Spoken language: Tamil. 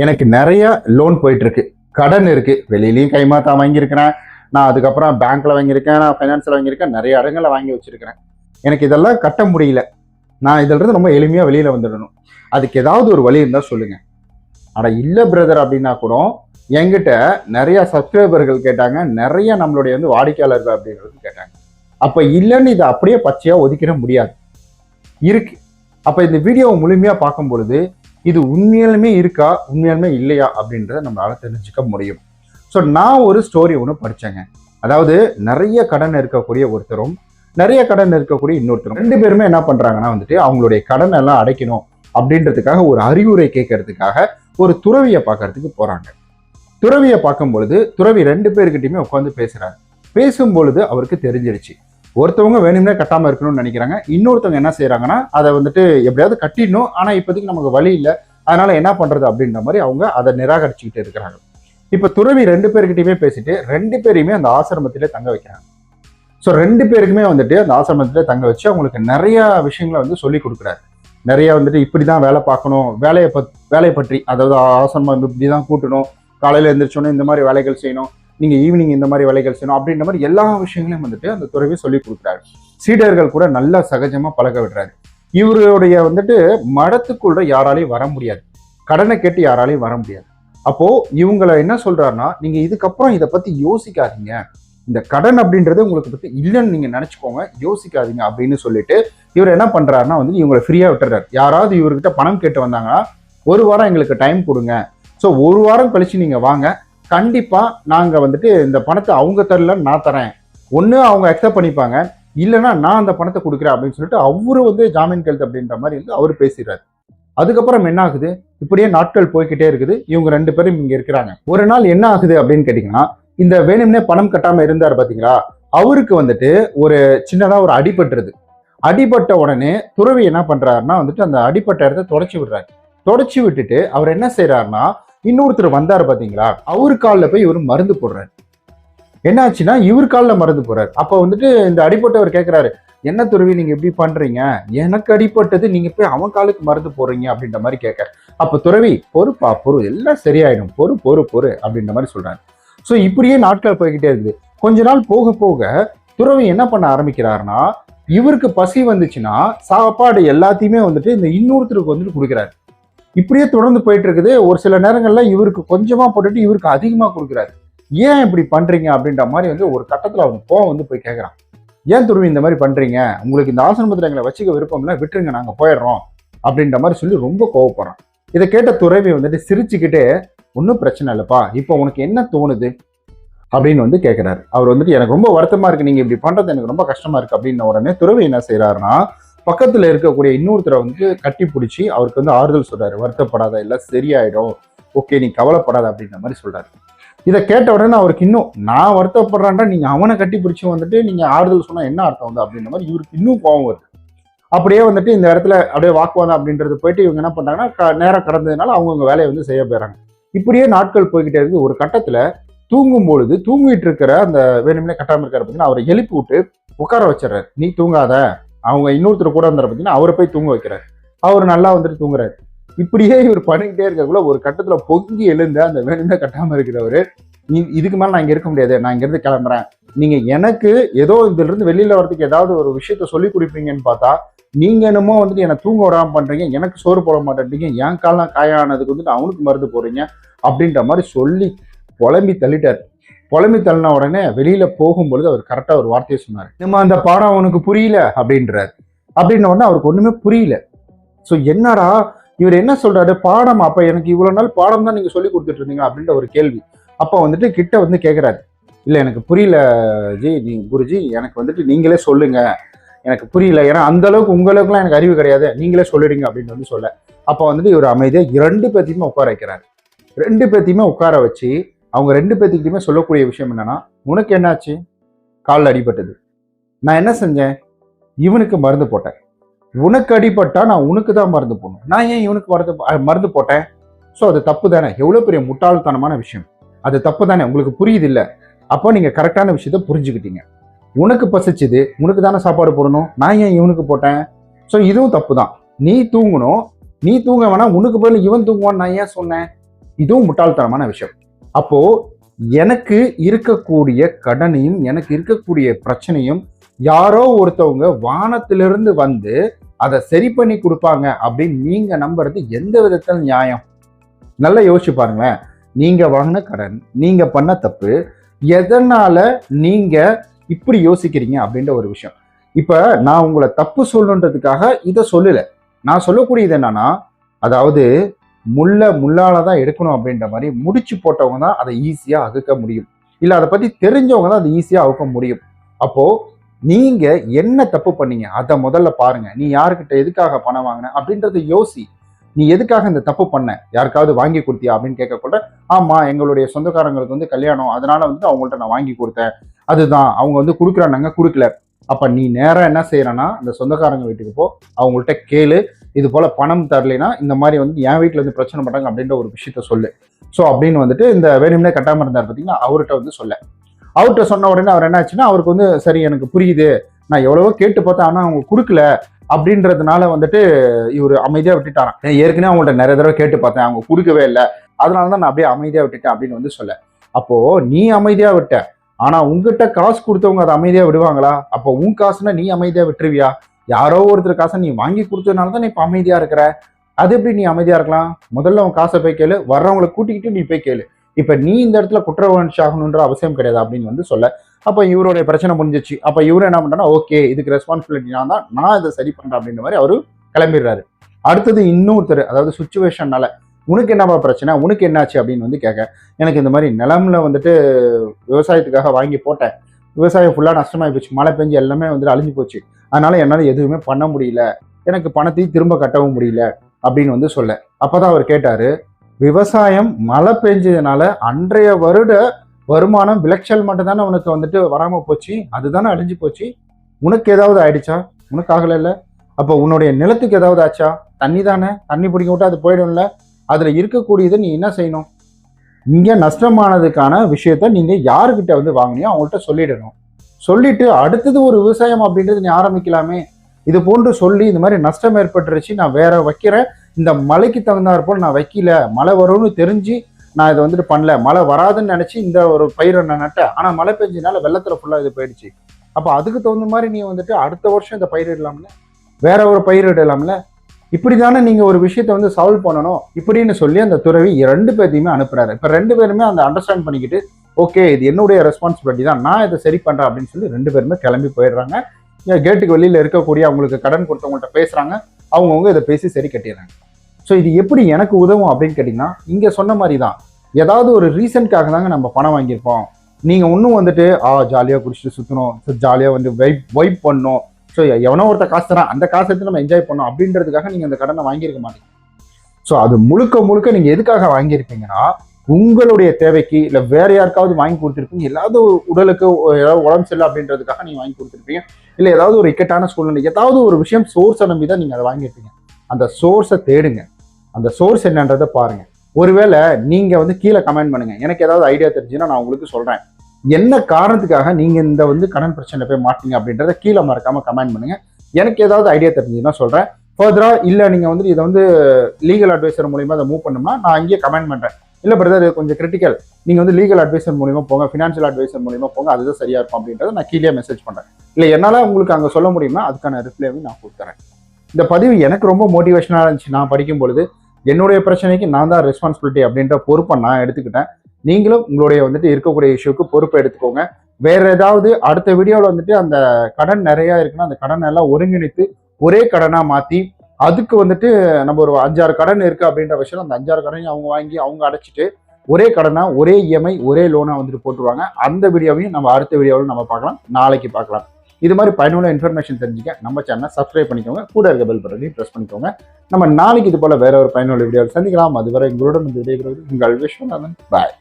எனக்கு நிறைய லோன் போயிட்டுருக்கு. கடன் இருக்குது வெளியிலையும் கைமாத்தா வாங்கியிருக்கிறேன். நான் அதுக்கப்புறம் பேங்க்கில் வாங்கியிருக்கேன். நான் ஃபைனான்ஸில் வாங்கியிருக்கேன். நிறைய இடங்களில் வாங்கி வச்சிருக்கிறேன். எனக்கு இதெல்லாம் கட்ட முடியல. நான் இதிலிருந்து ரொம்ப எளிமையாக வெளியில் வந்துடணும். அதுக்கு ஏதாவது ஒரு வழி இருந்தால் சொல்லுங்கள் ஆனால் இல்லை பிரதர் அப்படின்னா கூட என்கிட்ட நிறைய சப்ஸ்கிரைபர்கள் கேட்டாங்க. நிறைய நம்மளுடைய வந்து வாடிக்கையாளர்கள் அப்படின்றது கேட்டாங்க. அப்போ இல்லைன்னு இதை அப்படியே பச்சையாக ஒதுக்கிட முடியாது. இருக்கு. அப்போ இந்த வீடியோவை முழுமையாக பார்க்கும் பொழுது இது உண்மையாலுமே இருக்கா உண்மையாலுமே இல்லையா அப்படின்றத நம்மளால தெரிஞ்சுக்க முடியும். ஸோ நான் ஒரு ஸ்டோரி ஒன்று படித்தேங்க அதாவது நிறைய கடன் இருக்கக்கூடிய ஒருத்தரும் நிறைய கடன் இருக்கக்கூடிய இன்னொருத்தரும் ரெண்டு பேருமே என்ன பண்ணுறாங்கன்னா வந்துட்டு அவங்களுடைய கடன் எல்லாம் அடைக்கணும் அப்படின்றதுக்காக ஒரு அறிவுரை கேட்கறதுக்காக ஒரு துறவியை பார்க்கறதுக்கு போகிறாங்க துறவியை பார்க்கும் பொழுது துறவி ரெண்டு பேர்கிட்டையுமே உட்காந்து பேசுறாரு. பேசும் பொழுது அவருக்கு தெரிஞ்சிருச்சு. ஒருத்தவங்க வேணும்னே கட்டாமல் இருக்கணும்னு நினைக்கிறாங்க. இன்னொருத்தவங்க என்ன செய்கிறாங்கன்னா அதை வந்துட்டு எப்படியாவது கட்டிடணும். ஆனால் இப்போதைக்கு நமக்கு வழி இல்லை. அதனால என்ன பண்ணுறது அப்படின்ற மாதிரி அவங்க அதை நிராகரிச்சுக்கிட்டு இருக்கிறாங்க. இப்போ துறவி ரெண்டு பேர்கிட்டயுமே பேசிட்டு ரெண்டு பேரையுமே அந்த ஆசிரமத்திலே தங்க வைக்கிறாங்க. ஸோ ரெண்டு பேருக்குமே வந்துட்டு அந்த ஆசிரமத்திலே தங்க வச்சு அவங்களுக்கு நிறைய விஷயங்களை வந்து சொல்லி கொடுக்குறாரு. நிறைய வந்துட்டு இப்படி தான் வேலை பார்க்கணும். வேலையை பத் வேலையை பற்றி அதாவது ஆசிரமம் இப்படி தான் கூட்டணும். காலையில் எழுந்திரிச்சோன்னே இந்த மாதிரி வேலைகள் செய்யணும். நீங்கள் ஈவினிங் இந்த மாதிரி வேலைகள் செய்யணும் அப்படின்ற மாதிரி எல்லா விஷயங்களையும் வந்துட்டு அந்த துறவி சொல்லி கொடுக்குறாரு. சீடர்கள் கூட நல்லா சகஜமாக பழக விடுறாரு. இவருடைய வந்துட்டு மடத்துக்குள்ள யாராலையும் வர முடியாது. கடனை கேட்டு யாராலையும் வர முடியாது. அப்போது இவங்களை என்ன சொல்கிறாருன்னா நீங்கள் இதுக்கப்புறம் இதை பற்றி யோசிக்காதீங்க. இந்த கடன் அப்படின்றது உங்களுக்கு பற்றி இல்லைன்னு நீங்கள் நினச்சிக்கோங்க. யோசிக்காதீங்க அப்படின்னு சொல்லிட்டு இவர் என்ன பண்ணுறாருன்னா வந்து இவங்களை ஃப்ரீயாக விட்டுறாரு. யாராவது இவர்கிட்ட பணம் கேட்டு வந்தாங்கன்னா ஒரு வாரம் எங்களுக்கு டைம் கொடுங்க. ஸோ ஒரு வாரம் கழித்து நீங்கள் வாங்க. கண்டிப்பாக நாங்கள் வந்துட்டு இந்த பணத்தை அவங்க தரல நான் தரேன். ஒன்று அவங்க அக்செப்ட் பண்ணிப்பாங்க. இல்லைன்னா நான் அந்த பணத்தை கொடுக்குறேன் அப்படின்னு சொல்லிட்டு அவரு வந்து ஜாமீன் கெழுத்து அப்படின்ற மாதிரி வந்து அவர் பேசிடுறாரு. அதுக்கப்புறம் என்ன ஆகுது? இப்படியே நாட்கள் போய்க்கிட்டே இருக்குது. இவங்க ரெண்டு பேரும் இங்கே இருக்கிறாங்க. ஒரு நாள் என்ன ஆகுது அப்படின்னு கேட்டிங்கன்னா இந்த வேணும்னே பணம் கட்டாமல் இருந்தார் பார்த்தீங்களா அவருக்கு வந்துட்டு ஒரு சின்னதாக ஒரு அடிபட்டுருது. அடிபட்ட உடனே துறவி என்ன பண்ணுறாருன்னா வந்துட்டு அந்த அடிபட்ட இடத்த தொடச்சி விடுறாரு. தொடச்சி விட்டுட்டு அவர் என்ன செய்கிறாருன்னா இன்னொருத்தர் வந்தார் பாத்தீங்களா? அவர் காலில் போய் இவர் மருந்து போடுறாரு. என்னாச்சுன்னா இவர் காலில் மருந்து போடுறாரு. அப்போ வந்துட்டு இந்த அடிபட்டவர் கேட்குறாரு என்ன துறவி நீங்கள் இப்படி பண்ணுறீங்க எனக்கு அடிப்பட்டது நீங்கள் போய் அவன் காலுக்கு மருந்து போடுறீங்க அப்படின்ற மாதிரி கேட்க அப்போ துறவி பொறுப்பா பொறு எல்லாம் சரியாயிடும். பொறு பொறு பொறு அப்படின்ற மாதிரி சொல்கிறாரு ஸோ இப்படியே நாட்கள் போய்கிட்டே இருக்குது. கொஞ்ச நாள் போக போக துறவி என்ன பண்ண ஆரம்பிக்கிறாருன்னா இவருக்கு பசி வந்துச்சுன்னா சாப்பாடு எல்லாத்தையுமே வந்துட்டு இந்த இன்னொருத்தருக்கு வந்துட்டு கொடுக்குறாரு. இப்படியே தொடர்ந்து போயிட்டு இருக்குது ஒரு சில நேரங்களில் இவருக்கு கொஞ்சமாக போட்டுட்டு இவருக்கு அதிகமாக கொடுக்குறாரு. ஏன் இப்படி பண்ணுறீங்க அப்படின்ற மாதிரி வந்து ஒரு கட்டத்தில் அவன் கோவம் வந்து போய் கேட்குறான் ஏன் துருவி இந்த மாதிரி பண்ணுறீங்க உங்களுக்கு இந்த ஆசிரமத்தில் எங்களை வச்சுக்க விருப்பம் விட்டுருங்க நாங்கள் போயிடுறோம் அப்படின்ற மாதிரி சொல்லி ரொம்ப கோவப்படுறான். இதை கேட்ட துறவி வந்துட்டு சிரிச்சுக்கிட்டே ஒன்றும் பிரச்சனை இல்லைப்பா இப்போ உனக்கு என்ன தோணுது? அப்படின்னு வந்து கேட்குறாரு அவர் வந்துட்டு எனக்கு ரொம்ப வருத்தமாக இருக்குது நீங்கள் இப்படி பண்ணுறது எனக்கு ரொம்ப கஷ்டமாக இருக்குது அப்படின்ன உடனே துறவி என்ன செய்கிறாருன்னா பக்கத்தில் இருக்கக்கூடிய இன்னொருத்தரை வந்து கட்டி பிடிச்சி அவருக்கு வந்து ஆறுதல் சொல்கிறாரு வருத்தப்படாத எல்லாம் சரியாயிடும். ஓகே நீ கவலைப்படாத அப்படின்ற மாதிரி சொல்கிறாரு இதை கேட்ட உடனே அவருக்கு இன்னும் நான் வருத்தப்படுறான்டா நீங்கள் அவனை கட்டி பிடிச்சி வந்துட்டு நீங்கள் ஆறுதல் சொன்னால் என்ன அர்த்தம் வந்து? அப்படின்ற மாதிரி இவருக்கு இன்னும் கோபம் வருது. அப்படியே வந்துட்டு இந்த இடத்துல அப்படியே வாக்குவாதம் அப்படின்றது போயிட்டு இவங்க என்ன பண்ணுறாங்கன்னா நேரம் கடந்ததுனால அவங்கவுங்க வேலையை வந்து செய்ய போயிறாங்க இப்படியே நாட்கள் போய்கிட்டே இருக்குது. ஒரு கட்டத்தில் தூங்கும் பொழுது தூங்கிட்டு இருக்கிற அந்த வேணும்னே கட்டாமல் இருக்காரு பார்த்தீங்கன்னா அவரை எழுப்பி விட்டு உட்கார வச்சிடுறாரு. நீ தூங்காத. அவங்க இன்னொருத்தர் கூட வந்தார் பார்த்தீங்கன்னா அவரை போய் தூங்க வைக்கிறார். அவர் நல்லா வந்துட்டு தூங்குறாரு. இப்படியே இவர் பண்ணிக்கிட்டே இருக்கக்குள்ள ஒரு கட்டத்தில் பொங்கி எழுந்த அந்த வேணும்னே கட்டாமல் இருக்கிறவர் நீ இதுக்கு மேலே நான் இங்கே இருக்க முடியாது நான் இங்கேருந்து கிளம்புறேன். நீங்கள் எனக்கு ஏதோ இதுலேருந்து வெளியில் வரதுக்கு ஏதாவது ஒரு விஷயத்த சொல்லி கொடுப்பீங்கன்னு பார்த்தா நீங்கள் என்னமோ வந்துட்டு என்னை தூங்க விடாமல் பண்ணுறீங்க எனக்கு சோறு போட மாட்டேன்றீங்க என் காலம் காயானதுக்கு வந்துட்டு அவனுக்கு மருந்து போடுறீங்க அப்படின்ற மாதிரி சொல்லி புலம்பி தள்ளிட்டார். புலம்பி தள்ளின உடனே வெளியில போகும்பொழுது அவர் கரெக்டா ஒரு வார்த்தையை சொன்னார். நம்ம அந்த பாடம் அவனுக்கு புரியல அப்படின்றார். அப்படின்ன உடனே அவருக்கு ஒண்ணுமே புரியல. ஸோ என்னடா இவர் என்ன சொல்றாரு? பாடம் அப்ப எனக்கு இவ்வளவு நாள் பாடம் தான் நீங்க சொல்லி கொடுத்துட்டு இருந்தீங்க அப்படின்ற ஒரு கேள்வி. அப்ப வந்துட்டு கிட்ட வந்து கேக்குறாரு. இல்ல எனக்கு புரியல ஜி நீ குருஜி எனக்கு வந்துட்டு நீங்களே சொல்லுங்க. எனக்கு புரியல. ஏன்னா அந்த அளவுக்கு உங்களவுக்கெலாம் எனக்கு அறிவு கிடையாது. நீங்களே சொல்லிடுங்க அப்படின்னு வந்து சொல்ல. அப்ப வந்துட்டு இவர் அமைதியா இரண்டு பேத்தையுமே உட்கார வைக்கிறாரு. ரெண்டு பேத்தையுமே உட்கார வச்சு அவங்க ரெண்டு பேர்த்துக்கிட்டையுமே சொல்லக்கூடிய விஷயம் என்னன்னா உனக்கு என்னாச்சு? காலில் அடிபட்டது. நான் என்ன செஞ்சேன்? இவனுக்கு மருந்து போட்டேன். உனக்கு அடிபட்டா நான் உனக்கு தான் மருந்து போடணும். நான் ஏன் இவனுக்கு மருந்து மருந்து போட்டேன்? ஸோ அது தப்பு தானே. எவ்வளோ பெரிய முட்டாள்தனமான விஷயம். அது தப்பு தானே. உங்களுக்கு புரியுது இல்லை? அப்போ நீங்கள் கரெக்டான விஷயத்த புரிஞ்சுக்கிட்டீங்க. உனக்கு பசிச்சுது. உனக்கு தானே சாப்பாடு போடணும். நான் ஏன் இவனுக்கு போட்டேன்? ஸோ இதுவும் தப்பு தான். நீ தூங்கணும். நீ தூங்க வேணாம். உனக்கு பதில் இவன் தூங்குவான்னு நான் ஏன் சொன்னேன்? இதுவும் முட்டாள்தனமான விஷயம். அப்போ எனக்கு இருக்கக்கூடிய கடனையும் எனக்கு இருக்கக்கூடிய பிரச்சனையும் யாரோ ஒருத்தவங்க வானத்திலிருந்து வந்து அதை சரி பண்ணி கொடுப்பாங்க அப்படின்னு நீங்க நம்புறது எந்த விதத்தில் நியாயம்? நல்லா யோசிச்சு பாருங்களேன். நீங்க வாங்கின கடன் நீங்க பண்ண தப்பு எதனால நீங்க இப்படி யோசிக்கிறீங்க அப்படின்ற ஒரு விஷயம். இப்ப நான் உங்களை தப்பு சொல்லணுன்றதுக்காக இதை சொல்லல. நான் சொல்லக்கூடியது என்னன்னா அதாவது முல்லை முள்ளால தான் எடுக்கணும் அப்படின்ற மாதிரி முடிச்சு போட்டவங்க தான் அதை ஈஸியாக அகுக்க முடியும். இல்லை அதை பற்றி தெரிஞ்சவங்க தான் அதை ஈஸியாக அவுக்க முடியும். அப்போது நீங்கள் என்ன தப்பு பண்ணீங்க? அதை முதல்ல பாருங்கள் நீ யாருக்கிட்ட எதுக்காக பணம் வாங்கின? அப்படின்றத யோசி. நீ எதுக்காக இந்த தப்பு பண்ண? யாருக்காவது வாங்கி கொடுத்தியா? அப்படின்னு கேட்கக்கூட ஆமாம் எங்களுடைய சொந்தக்காரங்களுக்கு வந்து கல்யாணம். அதனால வந்து அவங்கள்ட்ட நான் வாங்கி கொடுத்தேன். அதுதான். அவங்க வந்து கொடுக்குறானாங்க கொடுக்கல. அப்போ நீ நேராக என்ன செய்கிறேன்னா அந்த சொந்தக்காரங்க வீட்டுக்கு போ. அவங்கள்ட்ட கேளு. இது போல் பணம் தரலைன்னா இந்த மாதிரி வந்து என் வீட்டில் வந்து பிரச்சனை பண்ணுறாங்க அப்படின்ற ஒரு விஷயத்த சொல்லு. ஸோ அப்படின்னு வந்துட்டு இந்த வேணும்னே கட்டாமல் இருந்தார் பார்த்தீங்கன்னா அவர்கிட்ட வந்து சொல்ல. அவர்கிட்ட சொன்ன உடனே அவர் என்ன ஆச்சுன்னா அவருக்கு வந்து சரி எனக்கு புரியுது. நான் எவ்வளவோ கேட்டு பார்த்தேன் ஆனால் அவங்க கொடுக்கல. அப்படின்றதுனால வந்துட்டு இவர் அமைதியாக விட்டுட்டாரான் ஏற்கனவே அவங்கள்ட்ட நிறைய தடவை கேட்டு பார்த்தேன் அவங்க கொடுக்கவே இல்லை. அதனால தான் நான் அப்படியே அமைதியாக விட்டுட்டேன் அப்படின்னு வந்து சொல்ல. அப்போது நீ அமைதியாக விட்ட. ஆனால் உங்ககிட்ட காசு கொடுத்தவங்க அதை அமைதியாக விடுவாங்களா? அப்போ உன் காசுனா நீ அமைதியாக விட்டுருவியா? யாரோ ஒருத்தர் காசை நீ வாங்கி கொடுத்ததுனால தான் நீ இப்போ அமைதியாக இருக்கிற? அது எப்படி நீ அமைதியாக இருக்கலாம்? முதல்ல உன் காசை போய் கேளு வர்றவங்களை கூட்டிக்கிட்டு நீ போய் கேளு. இப்போ நீ இந்த இடத்துல குற்றவாளி ஆகணுன்ற அவசியம் கிடையாது அப்படின்னு வந்து சொல்ல. அப்போ இவருடைய பிரச்சனை முடிஞ்சிச்சு. அப்போ இவரு என்ன பண்ணுறான்னா ஓகே இதுக்கு ரெஸ்பான்சிபிலிட்டி நான் தான் நான் இதை சரி பண்ணுறேன் அப்படின்ற மாதிரி அவரு கிளம்பிடுறாரு. அடுத்தது இன்னொருத்தர் அதாவது சுச்சுவேஷன்னால உனக்கு என்னப்பா பிரச்சனை? உனக்கு என்னாச்சு? அப்படின்னு வந்து கேட்க எனக்கு இந்த மாதிரி நிலம்ல வந்துட்டு விவசாயத்துக்காக வாங்கி போட்டேன். விவசாயம் ஃபுல்லாக நஷ்டமாகி போச்சு. மழை பெஞ்சு எல்லாமே வந்துட்டு அழிஞ்சு போச்சு. அதனால என்னால் எதுவுமே பண்ண முடியல. எனக்கு பணத்தையும் திரும்ப கட்டவும் முடியல அப்படின்னு வந்து சொல்ல. அப்போ தான் அவர் கேட்டார் விவசாயம் மழை பெஞ்சதுனால அன்றைய வருட வருமானம் விளைச்சல் மட்டும்தானே உனக்கு வந்துட்டு வராமல் போச்சு? அதுதானே அழிஞ்சு போச்சு? உனக்கு ஏதாவது ஆயிடுச்சா? உனக்கு ஆகலை இல்லை? அப்போ உன்னுடைய நிலத்துக்கு ஏதாவது ஆச்சா? தண்ணி தானே? தண்ணி பிடிக்க விட்டு அது போயிடும்ல? அதில் இருக்கக்கூடியதை நீ என்ன செய்யணும்? இங்கே நஷ்டமானதுக்கான விஷயத்த நீங்கள் யாருக்கிட்ட வந்து வாங்கினியோ அவங்கள்ட்ட சொல்லிடணும். சொல்லிட்டு அடுத்தது ஒரு விவசாயம் அப்படின்றது நீ ஆரம்பிக்கலாமே. இது போன்று சொல்லி இந்த மாதிரி நஷ்டம் ஏற்பட்டுருச்சு நான் வேற வைக்கிறேன். இந்த மழைக்கு தகுந்தாற் போல் நான் வைக்கல மழை வரும்னு தெரிஞ்சு நான் இதை வந்துட்டு பண்ணல. மழை வராதுன்னு நினச்சி இந்த ஒரு பயிரை நான் நட்டேன். ஆனால் மழை பெஞ்சனால வெள்ளத்தில் ஃபுல்லாக இது போயிடுச்சு. அப்போ அதுக்கு தகுந்த மாதிரி நீ வந்துட்டு அடுத்த வருஷம் இந்த பயிரிடலாம்ல? வேற ஒரு பயிரிடலாம்ல? இப்படி தானே நீங்க ஒரு விஷயத்தை வந்து சால்வ் பண்ணணும். இப்படின்னு சொல்லி அந்த துறவி ரெண்டு பேர்த்தையுமே அனுப்புறாரு. இப்ப ரெண்டு பேருமே அந்த அண்டர்ஸ்டாண்ட் பண்ணிக்கிட்டு ஓகே இது என்னுடைய ரெஸ்பான்சிபிலிட்டி தான். நான் இதை சரி பண்றேன் அப்படின்னு சொல்லி ரெண்டு பேருமே கிளம்பி போயிடுறாங்க. கேட்டுக்கு வெளியில இருக்கக்கூடிய அவங்களுக்கு கடன் கொடுத்தவங்கள்ட்ட பேசுறாங்க. அவங்கவுங்க இதை பேசி சரி கட்டிடுறாங்க. ஸோ இது எப்படி எனக்கு உதவும் அப்படின்னு கேட்டிங்கன்னா இங்கே சொன்ன மாதிரி தான் ஏதாவது ஒரு ரீசன்க்காக தாங்க நம்ம பணம் வாங்கியிருப்போம் நீங்கள் இன்னும் வந்துட்டு ஆ ஜாலியாக குடிச்சிட்டு சுற்றணும் ஜாலியாக வந்து வைப் வைப் பண்ணணும். ஸோ எவனோ ஒருத்த காசு தரான் அந்த காசை எடுத்து நம்ம என்ஜாய் பண்ணோம் அப்படின்றதுக்காக நீங்கள் அந்த கடனை வாங்கியிருக்க மாட்டீங்க. ஸோ அது முழுக்க முழுக்க நீங்கள் எதுக்காக வாங்கியிருப்பீங்கன்னா உங்களுடைய தேவைக்கு இல்லை வேற யாருக்காவது வாங்கி கொடுத்துருப்பீங்க. ஏதாவது உடலுக்கு ஏதாவது உடம்பு சரியில்லை அப்படின்றதுக்காக நீங்கள் வாங்கி கொடுத்துருப்பீங்க. இல்லை ஏதாவது ஒரு இக்கட்டான சூழ்நிலை ஏதாவது ஒரு விஷயம் சோர்ஸை நம்பி தான் நீங்கள் அதை வாங்கியிருப்பீங்க. அந்த சோர்ஸை தேடுங்க. அந்த சோர்ஸ் என்னன்றதை பாருங்கள் ஒருவேளை நீங்கள் வந்து கீழே கமெண்ட் பண்ணுங்க. எனக்கு ஏதாவது ஐடியா தெரிஞ்சுன்னா நான் உங்களுக்கு சொல்கிறேன் என்ன காரணத்துக்காக நீங்கள் இந்த வந்து கடன் பிரச்சனை போய் மாட்டீங்க அப்படின்றத கீழே மறக்காம கமெண்ட் பண்ணுங்க. எனக்கு ஏதாவது ஐடியா தெரிஞ்சுன்னா சொல்கிறேன் ஃபர்தராக இல்லை நீங்கள் வந்து இதை வந்து லீகல் அட்வைசர் மூலியமாக அதை மூவ் பண்ணோம்னா நான் அங்கேயே கமெண்ட் பண்ணுறேன் இல்லை பிரதர் கொஞ்சம் கிரிட்டிக்கல் நீங்கள் வந்து லீகல் அட்வைசர் மூலியமாக போங்க ஃபினான்ஷியல் அட்வைசர் மூலியமாக போங்க அதுதான் சரியாக இருக்கும் அப்படின்றத நான் கீழே மெசேஜ் பண்ணுறேன் இல்லை என்னால் உங்களுக்கு அங்கே சொல்ல முடியுமா? அதுக்கான ரிப்ளையும் நான் கொடுத்துறேன். இந்த பதிவு எனக்கு ரொம்ப மோட்டிவேஷனாக இருந்துச்சு. நான் படிக்கும் பொழுது என்னுடைய பிரச்சனைக்கு நான் தான் ரெஸ்பான்சிபிலிட்டி அப்படின்ற பொறுப்பை நான் எடுத்துக்கிட்டேன். நீங்களும் உங்களுடைய வந்துட்டு இருக்கக்கூடிய இஷ்யூக்கு பொறுப்பை எடுத்துக்கோங்க. வேற ஏதாவது அடுத்த வீடியோவில் வந்துட்டு அந்த கடன் நிறையா இருக்குன்னா அந்த கடன் எல்லாம் ஒருங்கிணைத்து ஒரே கடனாக மாற்றி அதுக்கு வந்துட்டு நம்ம ஒரு அஞ்சாறு கடன் இருக்குது அப்படின்ற விஷயம் அந்த அஞ்சாறு கடனையும் அவங்க வாங்கி அவங்க அடைச்சிட்டு ஒரே கடனாக ஒரே இஎம்ஐ ஒரே லோனாக வந்துட்டு போட்டுருவாங்க. அந்த வீடியோவையும் நம்ம அடுத்த வீடியோவில் நம்ம பார்க்கலாம். நாளைக்கு பார்க்கலாம். இது மாதிரி பயனுள்ள இன்ஃபர்மேஷன் தெரிஞ்சுக்க நம்ம சேனலை சப்ஸ்கிரைப் பண்ணிக்கோங்க. கூட இருக்க பெல் பட்டனையும் ப்ரெஸ் பண்ணிக்கோங்க. நம்ம நாளைக்கு இது போல் வேற ஒரு பயனுள்ள வீடியோவில் சந்திக்கலாம். அதுவரை எங்களுடன் இந்த விடைபெறுவது உங்கள் விஸ்வநாதன். பாய்